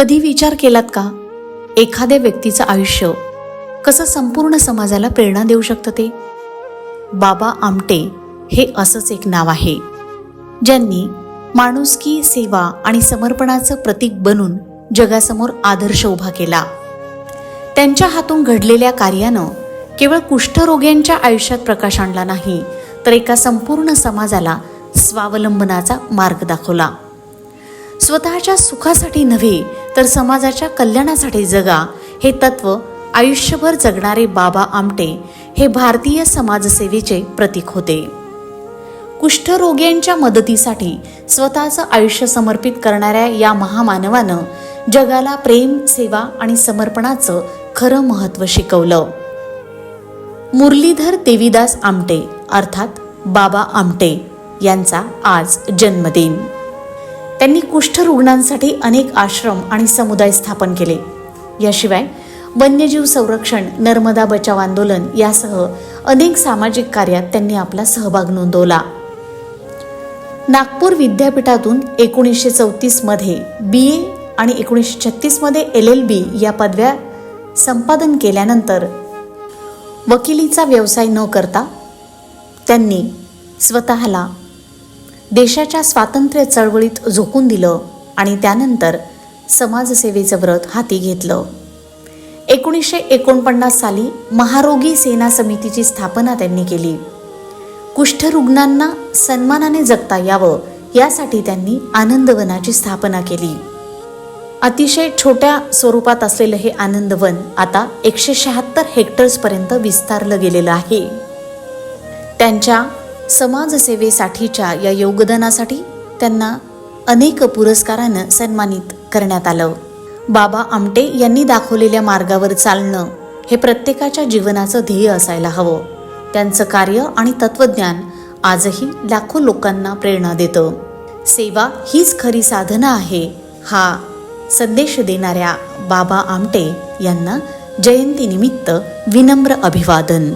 कधी विचार केलात का? एखाद्या व्यक्तीचं आयुष्य कसं संपूर्ण समाजाला प्रेरणा देऊ शकतं ते? बाबा आमटे हे असंच एक नाव आहे ज्यांनी माणुसकी सेवा आणि समर्पणाचं प्रतीक बनून जगासमोर आदर्श उभा केला. त्यांच्या हातून घडलेल्या कार्यानं केवळ कुष्ठरोग्यांच्या आयुष्यात प्रकाश आणला नाही तर एका संपूर्ण समाजाला स्वावलंबनाचा मार्ग दाखवला. स्वतःच्या सुखासाठी नव्हे तर समाजाच्या कल्याणासाठी जगा हे तत्व आयुष्यभर जगणारे बाबा आमटे हे भारतीय समाजसेवेचे प्रतीक होते. कुष्ठरोग्यांच्या मदतीसाठी स्वतःचं आयुष्य समर्पित करणाऱ्या या महामानवानं जगाला प्रेम सेवा आणि समर्पणाचं खरं महत्त्व शिकवलं. मुरलीधर देवीदास आमटे अर्थात बाबा आमटे यांचा आज जन्मदिन. त्यांनी कुष्ठरुग्णांसाठी अनेक आश्रम आणि समुदाय स्थापन केले. याशिवाय वन्यजीव संरक्षण नर्मदा बचाव आंदोलन यासह अनेक सामाजिक कार्यात त्यांनी आपला सहभाग नोंदवला. नागपूर विद्यापीठातून एकोणीसशे चौतीसमध्ये बी ए आणि एकोणीसशे छत्तीसमध्ये एल एल बी या पदव्या संपादन केल्यानंतर वकिलीचा व्यवसाय न करता त्यांनी स्वतःला देशाच्या स्वातंत्र्य चळवळीत झोकून दिलं आणि त्यानंतर समाजसेवेचं व्रत हाती घेतलं. एकोणीसशे एकोणपन्नास साली महारोगी सेना समितीची स्थापना त्यांनी केली. कुष्ठरुग्णांना सन्मानाने जगता यावं यासाठी त्यांनी आनंदवनाची स्थापना केली. अतिशय छोट्या स्वरूपात असलेलं हे आनंदवन आता एकशे शहात्तर हेक्टर्सपर्यंत विस्तारलं गेलेलं आहे. त्यांच्या समाजसेवेसाठीच्या या योगदानासाठी त्यांना अनेक पुरस्कारानं सन्मानित करण्यात आलं. बाबा आमटे यांनी दाखवलेल्या मार्गावर चालणं हे प्रत्येकाच्या जीवनाचं ध्येय असायला हवं. त्यांचं कार्य आणि तत्वज्ञान आजही लाखो लोकांना प्रेरणा देतं. सेवा हीच खरी साधना आहे हा संदेश देणाऱ्या बाबा आमटे यांना जयंतीनिमित्त विनम्र अभिवादन.